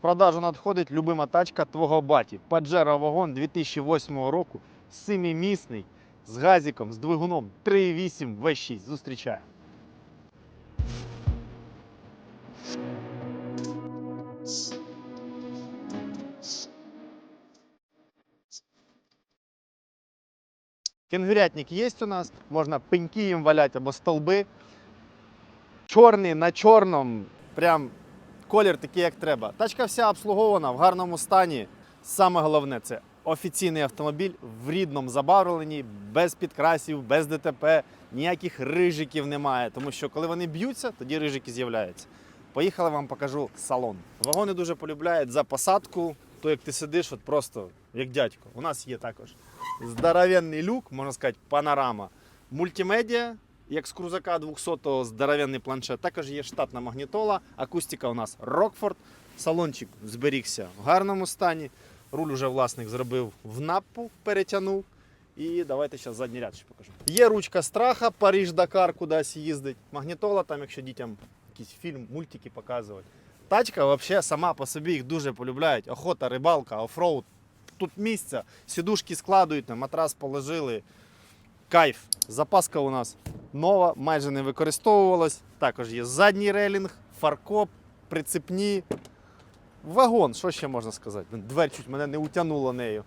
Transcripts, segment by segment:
Продажу надходить любима тачка твого баті. Pajero вагон 2008 року, семимісний, з газиком, з двигуном 3.8 V6. Зустрічаємо. Кенгурятник є у нас, можна пеньки їм валяти або столби. Чорний на чорному, прям колір такий, як треба. Тачка вся обслугована в гарному стані. Саме головне це офіційний автомобіль в рідному забарвленні, без підкрасів, без ДТП, ніяких рижиків немає. Тому що коли вони б'ються, тоді рижики з'являються. Поїхали, вам покажу салон. Вагони дуже полюбляють за посадку, то як ти сидиш, от просто як дядько. У нас є також здоровенний люк, можна сказати, панорама. Мультимедіа, як з крузака 200-го здоровенний планшет. Також є штатна магнітола, акустика у нас Рокфорд. Салончик зберігся в гарному стані. Руль уже власник зробив в напу, перетягнув. І давайте зараз задній ряд ще покажу. Є ручка страха, Париж Дакар кудись їздить. Магнітола, там, якщо дітям якийсь фільм, мультики показувати. Тачка взагалі сама по собі їх дуже полюбляють. Охота, рибалка, офроуд. Тут місця, сідушки складують, матрас положили. Кайф. Запаска у нас нова, майже не використовувалась. Також є задній релінг, фаркоп, прицепні. Вагон, що ще можна сказати? Дверь чуть мене не утягнуло нею.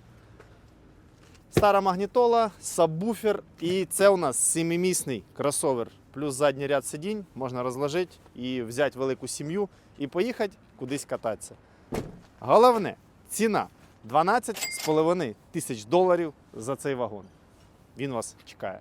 Стара магнітола, сабвуфер і це у нас семимісний кросовер. Плюс задній ряд сидінь можна розложити і взяти велику сім'ю і поїхати кудись кататися. Головне, ціна 12,5 тисяч доларів за цей вагон. Він вас чекає.